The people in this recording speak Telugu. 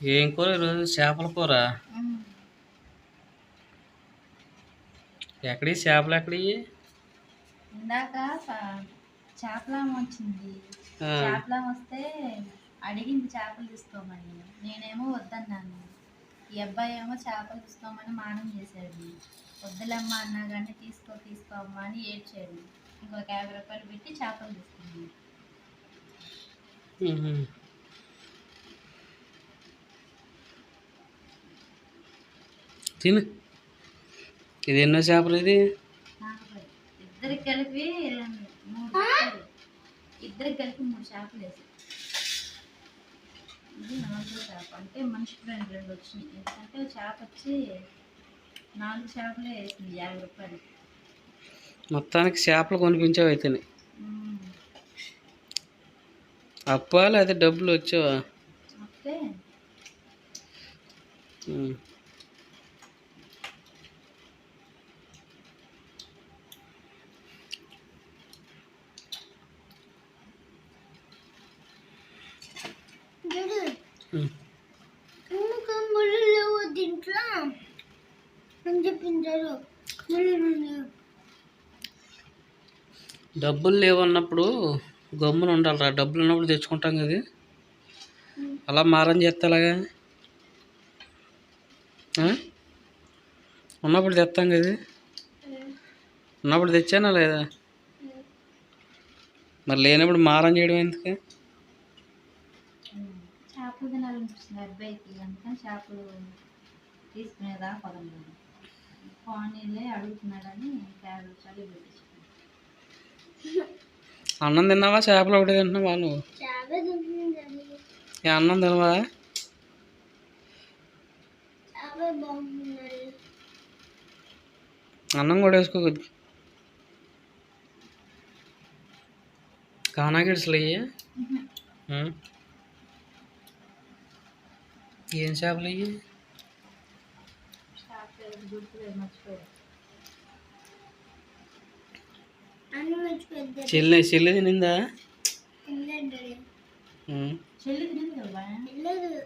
ఏం కూర ఈరోజు? చేపల కూర. ఎక్కడి చేపలు ఎక్కడి ఇందాక చేపలం వచ్చింది. చేపలం వస్తే అడిగింది చేపలు తీసుకోమని. నేనేమో వద్దన్నాను. ఈ అబ్బాయి ఏమో చేపలు తీసుకోమని మానం చేశాడు. వద్దులమ్మా అన్నా కానీ తీసుకో తీసుకో అమ్మా అని ఏడ్చాడు. ఇంకొక యాభై రూపాయలు పెట్టి చేపలు తీసుకున్నాను తిను. ఇది ఎన్నో చేపలు ఇది? నాలుగు ఇద్దరికి కలిపి రెండు మూడు చేపలు. ఇద్దరికి కలిపి మూడు చేపలు వేసి. ఇది నాలుగో చేప. అంటే మనిషికి రెండు రెండు వచ్చినాయి. ఎందుకంటే ఒక చేప వచ్చి నాలుగు చేపలే వేసింది యాభై రూపాయలు. మొత్తానికి చేపలు కొనిపించావు అయితేనే. ఉమ్. అప్పా లేదా డబ్బులు వచ్చావా వస్తే ఉమ్. ఉమ్. ఎందుకు ముళ్ళు లేవు దీంట్లో అని చెప్పింటారు. ముళ్ళు లేవు డబ్బులు లేవన్నప్పుడు గమ్మున ఉండాలిరా. డబ్బులు ఉన్నప్పుడు తెచ్చుకుంటాం కదా. అలా మారం చేస్తే అలాగా? ఉన్నప్పుడు తెస్తాం కదా. ఉన్నప్పుడు తెచ్చానా లేదా. మరి లేనప్పుడు మారం చేయడం ఎందుకు? చేపలు తినాలనిపిస్తుంది అబ్బాయికి అందుకని చేపలు తీసుకునేదా పదం పోనీలే అడుగుతున్నాడని యాభై రూపాయలు పెట్టించుకున్నాను అన్నం తిన్నావా? చేపలు ఒకటి తింటున్నావా చాలా ఏ అన్నం తినవా? చాలా అన్నం కూడా వేసుకోకూడదు కానాగిడ్స్లు అయ్యి ఏం చేపలు పెద్ద చెల్లి చెల్లి తినిందా. చెల్లి తినేది